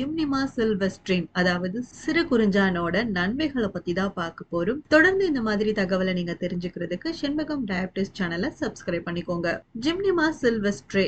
ஜிம்னிமா சில்வஸ்ட்ரின் அதாவது சிறு குறிஞ்சானோட நன்மைகளை பத்தி தான் பார்க்க போறோம். தொடர்ந்து இந்த மாதிரி தகவலை நீங்க தெரிஞ்சுக்கிறதுக்கு செண்பகம் டயபிட்டிஸ் சேனலை சப்ஸ்கிரைப் பண்ணிக்கோங்க. ஜிம்னிமா சில்வஸ்ட்ரே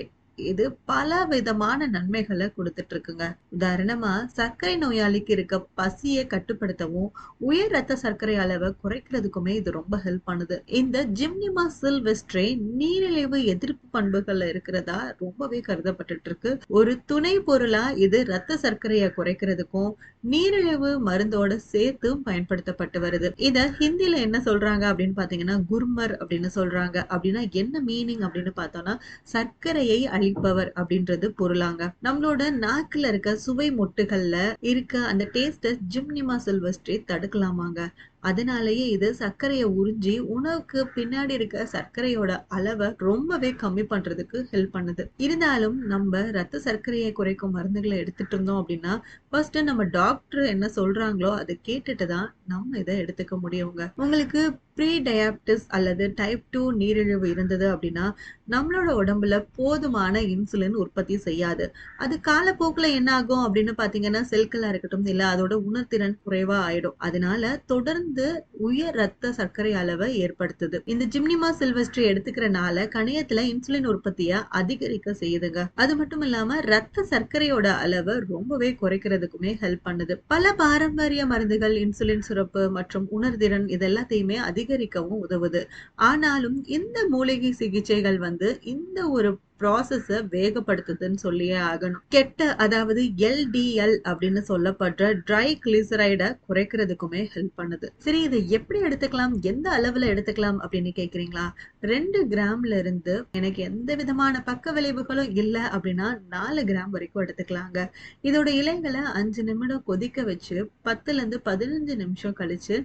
இது பல விதமான நன்மைகளை கொடுத்துட்டு இருக்குங்க உதாரணமா சர்க்கரை நோயாளிக்கு இருக்க பசியை கட்டுப்படுத்தவும் உயர் ரத்த சர்க்கரை அளவை குறைக்கிறதுக்குமே இது ரொம்ப ஹெல்ப் பண்ணுது. இந்த ஜிம்னிமா சில்வெஸ்ட்ரே நீரிழிவு எதிர்ப்பு பண்புகள்ல இருக்கிறதா ரொம்பவே கருதப்பட்டுட்டு இருக்கு ஒரு துணை பொருளா இது ரத்த சர்க்கரையை குறைக்கிறதுக்கும் நீரிழிவு மருந்தோட சேர்த்தும் பயன்படுத்தப்பட்டு வருது. இத ஹிந்தில என்ன சொல்றாங்க அப்படின்னு பாத்தீங்கன்னா குர்மர் அப்படின்னு சொல்றாங்க. அப்படின்னா என்ன மீனிங் அப்படின்னு பார்த்தோம்னா சர்க்கரையை அழிப்பவர் அப்படின்றது பொருளாங்க. நம்மளோட நாக்குல இருக்க சுவை மொட்டுகள்ல இருக்க அந்த டேஸ்ட ஜிம்னிமா சில்வஸ்ட்ரே தடுக்கலாமாங்க. அதனாலேயே இது சர்க்கரையை உறிஞ்சி உணவுக்கு பின்னாடி இருக்க சர்க்கரையோட அளவை ரொம்பவே கம்மி பண்றதுக்கு ஹெல்ப் பண்ணுது. இருந்தாலும் நம்ம ரத்த சர்க்கரையை குறைக்கும் மருந்துகளை எடுத்துட்டு இருந்தோம் அப்படின்னா ஃபர்ஸ்ட் நம்ம டாக்டர் என்ன சொல்றாங்களோ அதை கேட்டுட்டு தான் நம்ம இதை எடுத்துக்க முடியுங்க உங்களுக்கு ப்ரீ டயாபிட்டிஸ் அல்லது டைப் டூ நீரிழிவு இருந்தது அப்படின்னா நம்மளோட உடம்புல போதுமான இன்சுலின் உற்பத்தி செய்யாது. அது காலப்போக்கில் என்ன ஆகும் அப்படின்னு பாத்தீங்கன்னா செல்களாக இருக்கட்டும் இல்ல அதோட உணர்திறன் குறைவா ஆயிடும். அதனால தொடர்ந்து உயர் ரத்த சர்க்கரை அளவை ஏற்படுத்துது. இந்த ஜிம்னிமா சில்வஸ்ட்ரி எடுத்துக்கிறனால கணையத்துல இன்சுலின் உற்பத்திய அதிகரிக்க செய்யுதுங்க. அது மட்டும் இல்லாம ரத்த சர்க்கரையோட அளவை ரொம்பவே குறைக்கிறதுக்குமே ஹெல்ப் பண்ணுது. பல பாரம்பரிய மருந்துகள் இன்சுலின் சுரப்பு மற்றும் உணர்திறன் இதெல்லாத்தையுமே அதிகரிக்கவும் உதவுது. ஆனாலும் இந்த மூலிகை சிகிச்சைகள் வந்து இந்த ஒரு ப்ராசஸ வேகப்படுத்துதுன்னு சொல்லியே ஆகணும். கெட்ட அதாவது எல்டிஎல் அப்படின்னு சொல்லப்படுற ட்ரை கிளிசரைட குறைக்கிறதுக்குமே ஹெல்ப் பண்ணுது. சரி இதை எப்படி எடுத்துக்கலாம்? எந்த அளவுல எடுத்துக்கலாம் அப்படின்னு கேக்குறீங்களா? ரெண்டு கிராம்ல இருந்து எனக்கு எந்த விதமான பக்க விளைவுகளும் இல்லை அப்படின்னா நாலு கிராம் வரைக்கும் எடுத்துக்கலாங்க. இதோட இலைகளை அஞ்சு நிமிடம் கொதிக்க வச்சு பத்துல இருந்து பதினஞ்சு நிமிஷம் கழிச்சு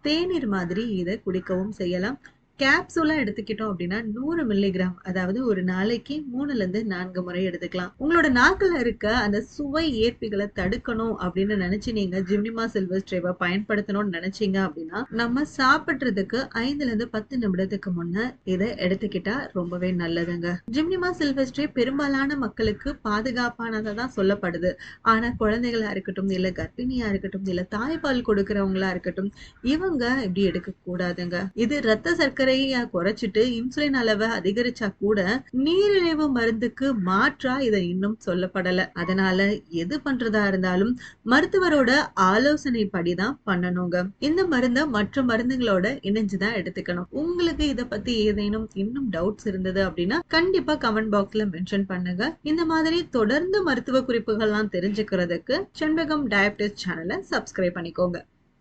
தேநீர் மாதிரி இதை குடிக்கவும் செய்யலாம். கேப்சூலா எடுத்துக்கிட்டோம் அப்படின்னா நூறு மில்லிகிராம் அதாவது ஒரு நாளைக்கு மூணுல இருந்து நான்கு முறை எடுத்துக்கலாம். உங்களோட நாக்கில் இருக்க அந்த சுவை ஏற்பிகளை தடுக்கணும் அப்படின்னு நினைச்சு நீங்க ஜிம்னிமா சில்வர் ஸ்ட்ரேவை பயன்படுத்தணும்னு நினைச்சீங்க அப்படின்னா நம்ம சாப்பிடுறதுக்கு ஐந்துல இருந்து பத்து நிமிடத்துக்கு முன்ன இதை எடுத்துக்கிட்டா ரொம்பவே நல்லதுங்க. ஜிம்னிமா சில்வர் ஸ்ட்ரே பெரும்பாலான மக்களுக்கு பாதுகாப்பானதா தான் சொல்லப்படுது. ஆனா குழந்தைகளா இருக்கட்டும் இல்ல கர்ப்பிணியா இருக்கட்டும் இல்ல தாய்ப்பால் கொடுக்கறவங்களா இருக்கட்டும் இவங்க இப்படி எடுக்க கூடாதுங்க இது ரத்த சர்க்கரை சர்க்கரைய குறைச்சிட்டு இன்சுலின் அளவை அதிகரிச்சா கூட நீரிழிவு மருந்துக்கு மாற்றா இதை இன்னும் சொல்லப்படல. அதனால எது பண்றதா இருந்தாலும் மருத்துவரோட ஆலோசனை படிதான் பண்ணணுங்க. இந்த மருந்த மற்ற மருந்துகளோட இணைஞ்சுதான் எடுத்துக்கணும். உங்களுக்கு இத பத்தி ஏதேனும் இன்னும் டவுட்ஸ் இருந்தது அப்படின்னா கண்டிப்பா கமெண்ட் பாக்ஸ்ல மென்ஷன் பண்ணுங்க. இந்த மாதிரி தொடர்ந்து மருத்துவ குறிப்புகள்லாம் தெரிஞ்சுக்கிறதுக்கு செண்பகம் டயபிட்டிஸ் சேனலை சப்ஸ்கிரைப் பண்ணிக்கோங்க.